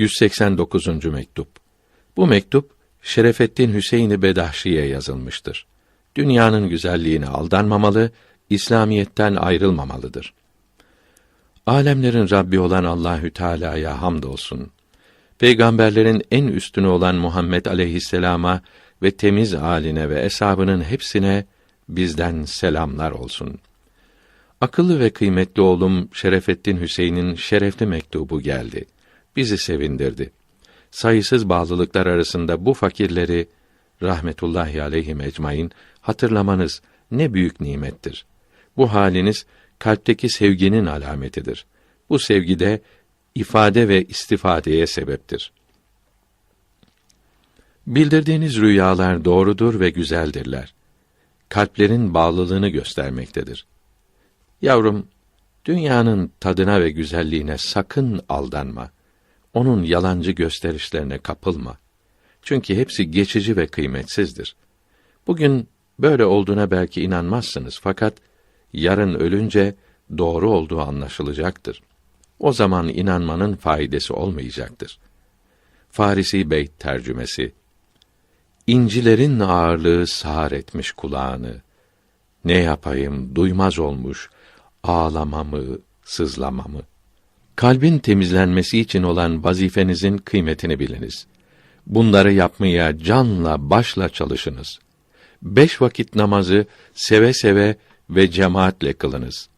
189. mektup. Bu mektup Şerefettin Hüseyin Bedahşi'ye yazılmıştır. Dünyanın güzelliğine aldanmamalı, İslamiyetten ayrılmamalıdır. Alemlerin Rabbi olan Allahü Teala'ya hamdolsun. Peygamberlerin en üstünü olan Muhammed aleyhisselama ve temiz aline ve eshabının hepsine bizden selamlar olsun. Akıllı ve kıymetli oğlum Şerefettin Hüseyin'in şerefli mektubu geldi. Bizi sevindirdi. Sayısız bağlılıklar arasında bu fakirleri rahmetullahi aleyhim ecmaîn hatırlamanız ne büyük nimettir. Bu haliniz kalpteki sevginin alametidir. Bu sevgide ifade ve istifadeye sebeptir. Bildirdiğiniz rüyalar doğrudur ve güzeldirler. Kalplerin bağlılığını göstermektedir. Yavrum, dünyanın tadına ve güzelliğine sakın aldanma. Onun yalancı gösterişlerine kapılma. Çünkü hepsi geçici ve kıymetsizdir. Bugün böyle olduğuna belki inanmazsınız fakat yarın ölünce doğru olduğu anlaşılacaktır. O zaman inanmanın faydası olmayacaktır. Farisi Beyt tercümesi İncilerin ağırlığı sağır etmiş kulağını. Ne yapayım duymaz olmuş ağlamamı, sızlamamı. Kalbin temizlenmesi için olan vazifenizin kıymetini biliniz. Bunları yapmaya canla başla çalışınız. Beş vakit namazı seve seve ve cemaatle kılınız.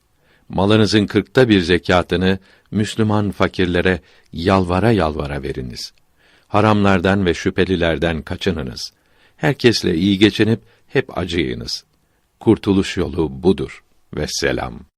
Malınızın kırkta bir zekatını Müslüman fakirlere yalvara yalvara veriniz. Haramlardan ve şüphelilerden kaçınınız. Herkesle iyi geçinip hep acıyınız. Kurtuluş yolu budur ve selam.